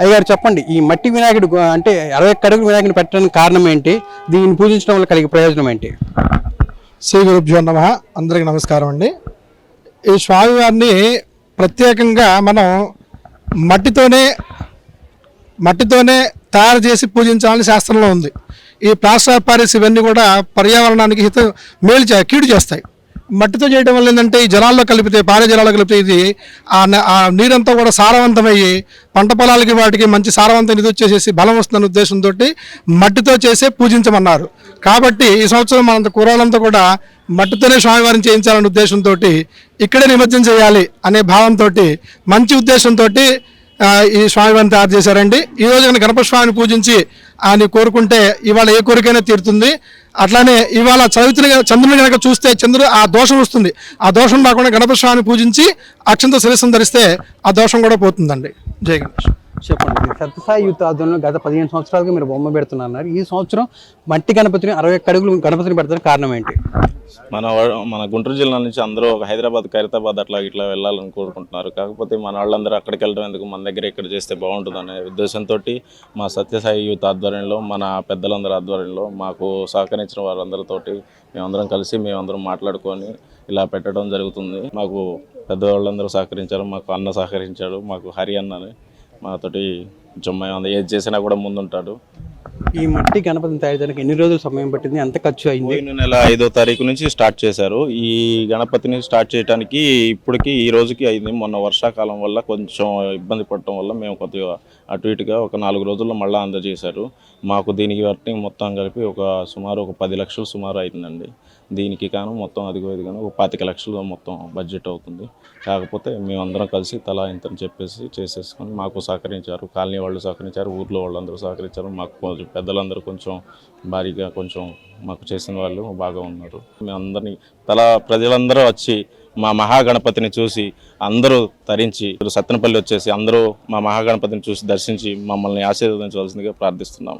అయ్యగారు చెప్పండి ఈ మట్టి వినాయకుడు అంటే అరవై కడుగులు అడుగుల వినాయకుడిని పెట్టడానికి కారణం ఏంటి? దీన్ని పూజించడం వల్ల కలిగే ప్రయోజనం ఏంటి? శ్రీ గురుభ్యో నమ. అందరికి నమస్కారం అండి. ఈ స్వామివారిని ప్రత్యేకంగా మనం మట్టితోనే మట్టితోనే తయారు చేసి పూజించాలని శాస్త్రంలో ఉంది. ఈ ప్లాస్టర్ ఆఫ్ పారిస్ ఇవన్నీ కూడా పర్యావరణానికి హిత మేలు చే కీడు చేస్తాయి. మట్టితో చేయడం వల్ల ఏంటంటే ఈ జలాల్లో కలిపితే పారే జలాల్లో కలిపితే ఇది ఆ నీరంతా కూడా సారవంతమయ్యి పంట పొలాలకి వాటికి మంచి సారవంతం ఇది వచ్చేసేసి బలం వస్తుందన్న ఉద్దేశంతో మట్టితో చేసే పూజించమన్నారు. కాబట్టి ఈ సంవత్సరం మనంత కూరలంతా కూడా మట్టితోనే స్వామివారిని చేయించాలనే ఉద్దేశంతో ఇక్కడే నిమజ్జనం చేయాలి అనే భావంతో మంచి ఉద్దేశంతో ఈ స్వామివారిని తయారు చేశారండి. ఈ రోజు కనుక గణపతి స్వామిని పూజించి ఆయన కోరుకుంటే ఇవాళ ఏ కోరికైనా తీరుతుంది. అట్లానే ఇవాళ చవితిని చంద్రుని కనుక చూస్తే చంద్రుడు ఆ దోషం వస్తుంది. ఆ దోషం రాకుండా గణపతి స్వామిని పూజించి అక్షంత శిరస్సును ధరిస్తే ఆ దోషం కూడా పోతుందండి. జై గణేష్. చెప్పండి. సత్యసాయి యూత్ ఆధ్వర్యంలో గత పదిహేను సంవత్సరాలుగా మీరు బొమ్మ పెడుతున్నారు ఈ సంవత్సరం మట్టి గణపతిని అరవై ఒక్క అడుగులు గణపతిని పెడతానికి కారణం ఏంటి? మన మన గుంటూరు జిల్లా నుంచి అందరూ ఒక హైదరాబాద్ ఖైరతాబాద్ అట్లా ఇట్లా వెళ్ళాలని కోరుకుంటున్నారు. కాకపోతే మన వాళ్ళందరూ అక్కడికి వెళ్ళడం ఎందుకు? మన దగ్గర ఇక్కడ చేస్తే బాగుంటుంది అనే ఉద్దేశంతో మా సత్యసాయి యూత్ ఆధ్వర్యంలో మన పెద్దలందరి ఆధ్వర్యంలో మాకు సహకరించిన వారందరితోటి మేమందరం కలిసి మేమందరం మాట్లాడుకొని ఇలా పెట్టడం జరుగుతుంది. మాకు పెద్దవాళ్ళందరూ సహకరించారు మాకు అన్న సహకరించాడు మాకు హరి అన్నని మాతోటి కొంచెం మేము ఏది చేసినా కూడా ముందుంటాడు. ఈ మట్టి గణపతిని తయారు చేయడానికి ఎన్ని రోజులు సమయం పట్టింది? ఎంత ఖర్చు అయింది? పోయిన నెల ఐదో తారీఖు నుంచి స్టార్ట్ చేశారు. ఈ గణపతిని స్టార్ట్ చేయడానికి ఇప్పటికి ఈ రోజుకి అయింది. మొన్న వర్షాకాలం వల్ల కొంచెం ఇబ్బంది పడటం వల్ల మేము కొద్దిగా అటు ఇటుగా ఒక నాలుగు రోజుల్లో మళ్ళీ అందజేశారు. మాకు దీనికి బట్టి మొత్తం కలిపి ఒక సుమారు ఒక పది లక్షలు సుమారు అయిందండి. దీనికి కాను మొత్తం అదిగో ఇదిగాను ఒక పాతిక లక్షలు మొత్తం బడ్జెట్ అవుతుంది. కాకపోతే మేమందరం కలిసి తలా ఇంతని చెప్పేసి చేసేసుకొని మాకు సహకరించారు. కాలనీ వాళ్ళు సహకరించారు ఊర్లో వాళ్ళందరూ సహకరించారు. మాకు కొంచెం పెద్దలందరూ కొంచెం భారీగా కొంచెం మాకు చేసిన వాళ్ళు బాగా ఉన్నారు. మేమందరినీ తలా ప్రజలందరూ వచ్చి మా మహాగణపతిని చూసి అందరూ తరించి సత్తెనపల్లి వచ్చేసి అందరూ మా మహాగణపతిని చూసి దర్శించి మమ్మల్ని ఆశీర్వదించవలసిందిగా ప్రార్థిస్తున్నాము